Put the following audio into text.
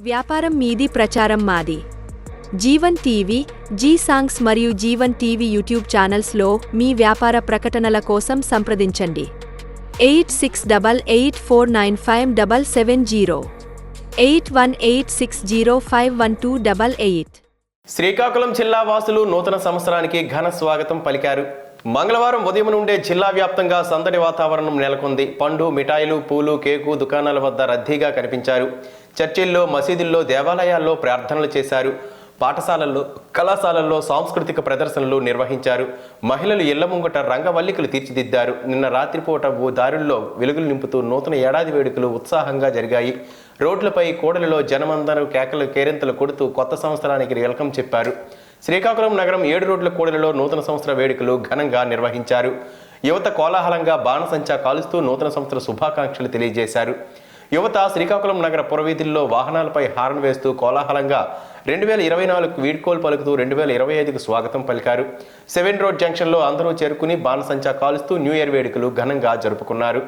వ్యాపారం మీది ప్రచారం మాది. జీవన్ టీవీ జీ సాంగ్స్ మరియు జీవన్ టీవీ యూట్యూబ్ ఛానల్స్లో మీ వ్యాపార ప్రకటనల కోసం సంప్రదించండి. Eight six double eight four nine five double seven zero. Eight one eight six zero five one two double eight. Srikakulam జిల్లా వాసులు నూతన సంవత్సరానికి ఘన స్వాగతం పలికారు. మంగళవారం ఉదయం నుండే జిల్లా వ్యాప్తంగా సందడి వాతావరణం నెలకొంది. పండు మిఠాయిలు పూలు కేకు దుకాణాల వద్ద రద్దీగా కనిపించారు. చర్చిల్లో మసీదుల్లో దేవాలయాల్లో ప్రార్థనలు చేశారు. పాఠశాలల్లో కళాశాలల్లో సాంస్కృతిక ప్రదర్శనలు నిర్వహించారు. మహిళలు ఇళ్ళ ముంగట రంగవల్లికలు తీర్చిదిద్దారు. నిన్న రాత్రిపూట ఓ దారుల్లో వెలుగులు నింపుతూ నూతన ఏడాది వేడుకలు ఉత్సాహంగా జరిగాయి. రోడ్లపై కోడలిలో జనమందరూ కేకలు కేరింతలు కొడుతూ కొత్త సంవత్సరానికి వెల్కమ్ చెప్పారు. శ్రీకాకుళం నగరం ఏడు రోడ్ల కూడలిలో నూతన సంవత్సర వేడుకలు ఘనంగా నిర్వహించారు. యువత కోలాహలంగా బాణసంచా కాలుస్తూ నూతన సంవత్సర శుభాకాంక్షలు తెలియజేశారు. యువత శ్రీకాకుళం నగర పురవీధుల్లో వాహనాలపై హారన్ వేస్తూ కోలాహలంగా రెండు వేల ఇరవై నాలుగు వీడ్కోలు పలుకుతూ రెండు వేల ఇరవై ఐదుకు స్వాగతం పలికారు. సెవెన్ రోడ్ జంక్షన్లో అందరూ చేరుకుని బాణసంచా కాలుస్తూ న్యూ ఇయర్ వేడుకలు ఘనంగా జరుపుకున్నారు.